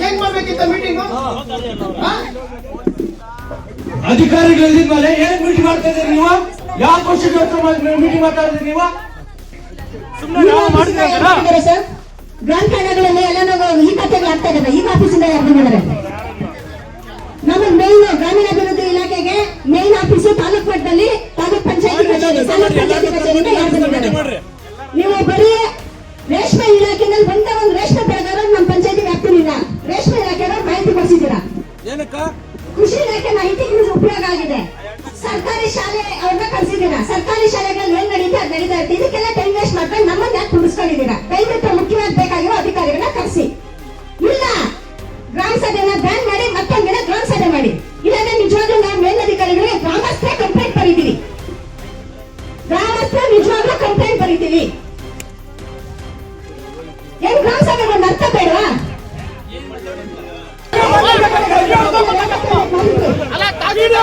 ಏನ್ ಮಾಡ್ಬೇಕಿತ್ತ ಮೀಟಿಂಗ್ ಏನ್ ಮೀಟಿಂಗ್ ಮಾಡ್ತಾ ಇದ್ದೀರಿ ನೀವು ಯಾವ ಕ್ವಶನ್ ಮೀಟಿಂಗ್ ಮಾಡ್ತಾ ನೀವು ಮಾಡಿದ್ರೆ ಎಲ್ಲ ನಾವು ಈ ಕಥೆಗಳು ಆಗ್ತಾ ಇದ್ದಾರೆ ಈಗ ಆಫೀಸಿಂದ ಯಾರು ಬಂದಿದ್ದಾರೆ ನಮ್ಮ ಮೇನ್ ಗ್ರಾಮೀಣಾಭಿವೃದ್ಧಿ ಇಲಾಖೆಗೆ ಮೇನ್ ಆಫೀಸು ತಾಲೂಕ್ ಮಟ್ಟದಲ್ಲಿ ತಾಲೂಕ್ ಪಂಚಾಯತಿ ಕಚೇರಿ ತಾಲೂಕ್ ಪಂಚಾಯತಿ ಕಚೇರಿಯಿಂದ ಯಾರು ಬಂದಿದ್ದಾರೆ ನೀವು ಬರೀ ರೇಷ್ಮೆ ಇಲಾಖೆನಲ್ಲಿ ಬಂದ ಒಂದು ರೇಷ್ಮೆ ಬೆಳೆಗಾರ ನಮ್ಮ ಪಂಚಾಯತಿ ವ್ಯಾಪ್ತಿಲಿಲ್ಲ ರೇಷ್ಮೆ ಇಲಾಖೆಯವರು ಮಾಹಿತಿ ಕೊಡಿಸಿದ್ದೀರಾ? ಏನಕ್ಕ? ಕೃಷಿ ಇಲಾಖೆ ಮಾಹಿತಿ ಉಪಯೋಗ ಆಗಿದೆ. ಸರ್ಕಾರಿ ಶಾಲೆ ಅವ್ರನ್ನ ಕಳ್ಸಿದ್ದೀರಾ ಸರ್ಕಾರಿ ಶಾಲೆಗಳಲ್ಲಿ ಏನ್ ನಡೀತಾ ಅದು ನಡೀತಾ ಇರುತ್ತೆ. ಇದಕ್ಕೆಲ್ಲ ಟೈಮ್ ವೇಸ್ಟ್ ಮಾಡ್ಕೊಂಡು ನಮ್ಮನ್ನ ಯಾಕೆ ಕುಡಿಸ್ಕೊಂಡಿದ್ದೀರಾ ದಯವಿಟ್ಟು ಮುಖ್ಯವಾಗಿ ಬೇಕಾಗಿರೋ ಅಧಿಕಾರಿಗಳನ್ನ ಕರೆಸಿ. ಇಲ್ಲ. ಗ್ರಾಮ ಸಭೆನ ಬ್ಯಾನ್ ಮಾಡಿ ಇಲ್ಲಾಂದ್ರೆ ನಿಜವಾಗ್ಲೂ ನಾವು ಮೇಲಧಿಕಾರಿಗಳಿಗೆ ಗ್ರಾಮಸ್ಥರೇ ಕಂಪ್ಲೇಂಟ್ ಬರೀತೀವಿ ಗ್ರಾಮಸ್ಥರ ನಿಜವಾಗ್ಲೂ ಕಂಪ್ಲೇಂಟ್ ಬರೀತೀವಿ ಏನ್ ಗ್ರಾಮ ಸಭೆ ಒಂದು ಅರ್ಥ ಬೇಡವಾ ಅಲ್ಲ ನಿಮ್ಗೆ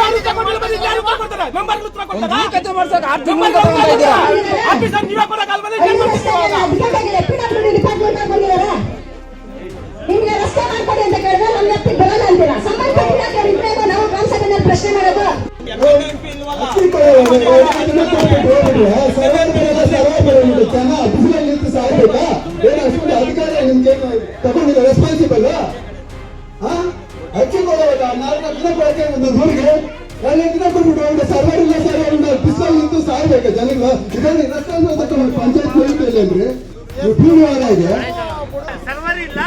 ಸಾಯ್ಬೇಕು ಜನಗಳು ಇದನ್ನು ರಸ್ತೆ ಪಂಚಾಯತ್ ಹೋಗ್ತಿಲ್ಲ ಅಂದ್ರೆ ಪಿ ಇದೆ ಸರ್ವರ್ ಇಲ್ಲ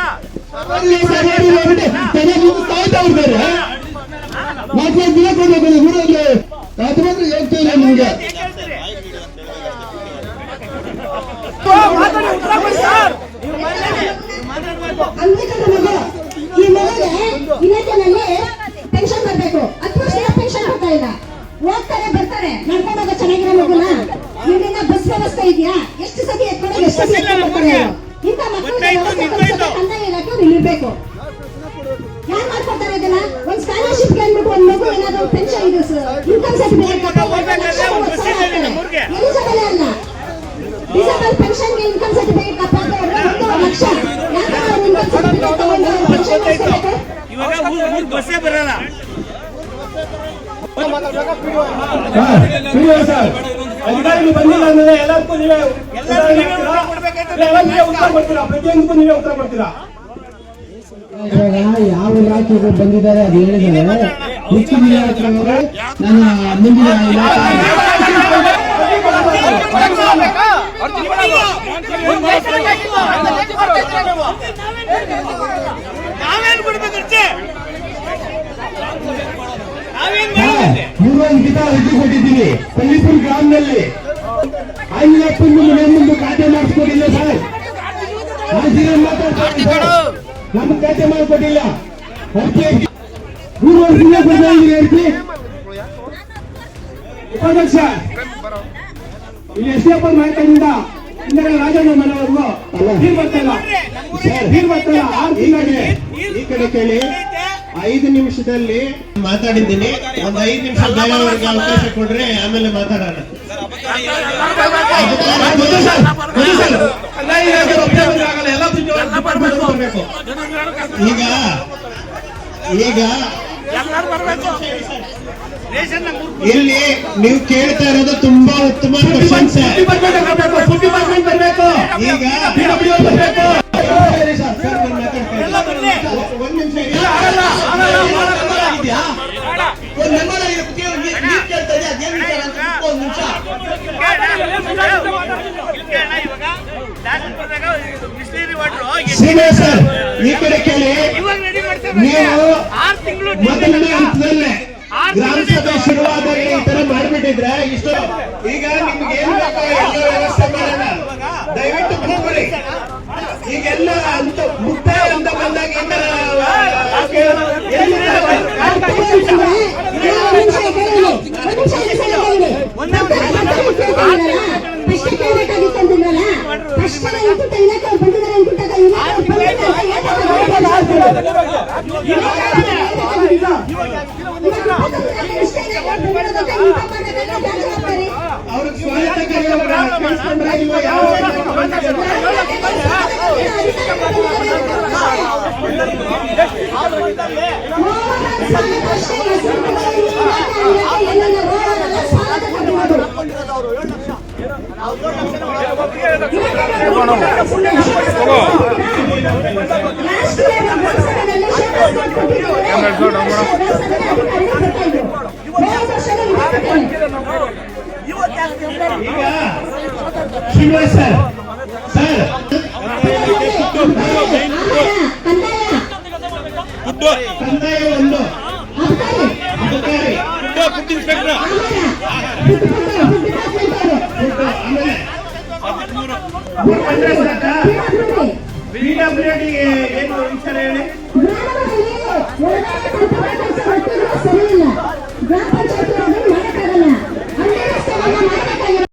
ಸರ್ವರ್ ಇಲ್ಲ ಬಿಡಿ ಜನ ನಿಂತು ಸಾಯ್ತಾ ಇರ್ತಾರೆ ನಾಲ್ಕೈದು ದಿನ ಕೊಡ್ಬೇಕು ಇಲ್ಲಿರ್ಬೇಕು ಯಾರು ಮಾಡ್ಕೊಡ್ತಾರೆ ಇದನ್ನ? ಒಂದ್ ಸ್ಕಾಲರ್ಶಿಪ್ ಅಂದ್ಬಿಟ್ಟು ಒಂದ್ ಮಗು ಏನಾದ್ರು ಪೆನ್ಷನ್ ಇದು ಇನ್ಕಮ್ ಸರ್ಟಿಫಿಕೇಟ್ ಎಲಿಜಿಬಲ್ ಅಲ್ಲ ಡಿಸೇಬಲ್ ಪೆನ್ಷನ್ಗೆ ಇನ್ಕಮ್ ಸರ್ಟಿಫಿಕೇಟ್ ಕಪ್ಪಾದ್ರೆ ಒಂದು ಲಕ್ಷ. ಯಾಕಂದ್ರೆ ಇನ್ಕಮ್ ಸರ್ಟಿಫಿಕೇಟ್ ತಗೊಂಡು ಪೆನ್ಷನ್ ಮಾಡಿಸ್ಬೇಕು ಇವಾಗ ಊರ್ ಊರ್ ಬಸ್ಸೇ ಬರಲ್ಲ. ಸರ್ ಅಧಿಕಾರಿಗಳು ಬಂದಿಲ್ಲ ಅಂದ್ರೆ ಎಲ್ಲರಿಗೂ ನೀವೇ ಉತ್ತರ ಕೊಡ್ತೀರಾ? ಇಲ್ಲ, ನೀವೇ ಉತ್ತರ ಕೊಡ್ತೀರಾ? ಪ್ರತಿಯೊಂದಕ್ಕೂ ನೀವೇ ಉತ್ತರ ಕೊಡ್ತೀರಾ? ಇವಾಗ ಯಾವ ಇಲಾಖೆಗೆ ಬಂದಿದ್ದಾರೆ ಅದು ಹೇಳಿದ್ದಾರೆ. ಹೆಚ್ಚಿನ ಇಲಾಖೆಯವರು ನನ್ನ ಮುಂದಿನ ಮೂರೊಂದು ಗಿಡ ಅರ್ಜಿ ಕಲ್ಲಿಪುರ ಗ್ರಾಮದಲ್ಲಿ ಆಂಜನೇಯಪ್ಪನ ಮನೆ ಮುಂದೆ ಖಾತೆ ಮಾಡಿಸ್ಕೊಂಡಿಲ್ಲ ಸರ್. ಮಾತಾಡ್ತಾರೆ ನಮ್ಗೆ ಖಾತೆ ಮಾಡಿಕೊಟ್ಟಿಲ್ಲ ಉಪಾಧ್ಯಕ್ಷ ಇಲ್ಲಿ ಎಷ್ಟೇ ಎಫ್ ಮಾಹಿತಿಯಿಂದ ಹಿಂದೆ ರಾಜಣ್ಣ ಮನೆಯವರೆಗೂ ನೀರು ಬರ್ತಾ ಇಲ್ಲ. ನೀರು ಬರ್ತಾಯಿಲ್ಲ ಆರು ತಿಂಗಳಿಗೆ ಈ ಕಡೆ ಕೇಳಿ. ಐದು ನಿಮಿಷದಲ್ಲಿ ಮಾತಾಡಿದ್ದೀನಿ. ಒಂದ್ ಐದು ನಿಮಿಷ ಅವಕಾಶ ಕೊಡ್ರಿ, ಆಮೇಲೆ ಮಾತಾಡೋಣ ಗೊತ್ತು ಸರ್, ಗೊತ್ತು ಸರ್. ಕಂದಾಯ ಇಲಾಖೆ ಒಬ್ಬರೇ ಬಂದ್ರೆ ಆಗಲ್ಲ, ಎಲ್ಲ ಡಿಪಾರ್ಟ್ಮೆಂಟ್ ಬರ್ಬೇಕು ಈಗ ಈಗ ಎಲ್ಲರೂ ಬರ್ಬೇಕು. ಇಲ್ಲಿ ನೀವು ಕೇಳ್ತಾ ಇರೋದು ತುಂಬಾ ಉತ್ತಮ ಈಗ ಒಂದ್ ನಿಮಿಷ ಸರ್ ಈ ಕಡೆ ಕೇಳಿ. ನೀವು ಮೊದಲನೇ ಹಂತದಲ್ಲೇ ಗ್ರಾಮ ಸಭೆ ಶುರುವಾದಾಗ ಈ ತರ ಮಾಡ್ಬಿಟ್ಟಿದ್ರೆ ಇಷ್ಟು ಈಗ ನಿಮ್ಗೆ ಏನ್ ಬೇಕೋ ಎಲ್ಲ ವ್ಯವಸ್ಥೆ ಮಾಡೋಣ. ದಯವಿಟ್ಟು ಕೂತ್ಕೊಳ್ಳಿ. ಈಗೆಲ್ಲ ಅಂತ ಮುಕ್ತಾಯ ಅಂತ ಬಂದಾಗ ಈ ತರ ಎಲ್ಲಿದೆ? ಒಂದ್ ನಿಮಿಷ ಕೇಳಿ ಒಂದ್ ನಿಮಿಷ ಇಲ್ಲಿ ಸರಿ ಕೇಳಿ. ಮತ್ತೆ ಮತ್ತೆ ಕೇಳ್ತಿದ್ದೀರಲ್ಲ? ಫಸ್ಟ್ ಕೇಳಬೇಕಾಗಿತ್ತು ಅಂದಿದ್ರಲ್ಲ ಫಸ್ಟ್ ಇನ್ಪುಟ್ ಇಲಾಖೆ ಅವ್ರು ಬಂದಿದ್ದಾರೆ ಇನ್ಪುಟ್ ಇಲಾಖೆ ಅವ್ರು ಶ್ರೀನಿವಾಸ್ ಸರ್ ಸರ್ ಕಂದಾಯ ಒಂದು ಅಧಿಕಾರಿ ಆಮೇಲೆ ಅಂದ್ರೆ ಸಾಕಾ ಸರಿ ಇಲ್ಲ. ಗ್ರಾಮ ಪಂಚಾಯತ್ ಮಾಡೋಕ್ಕಾಗಲ್ಲ. ಅಲ್ಲೇ ರಸ್ತೆ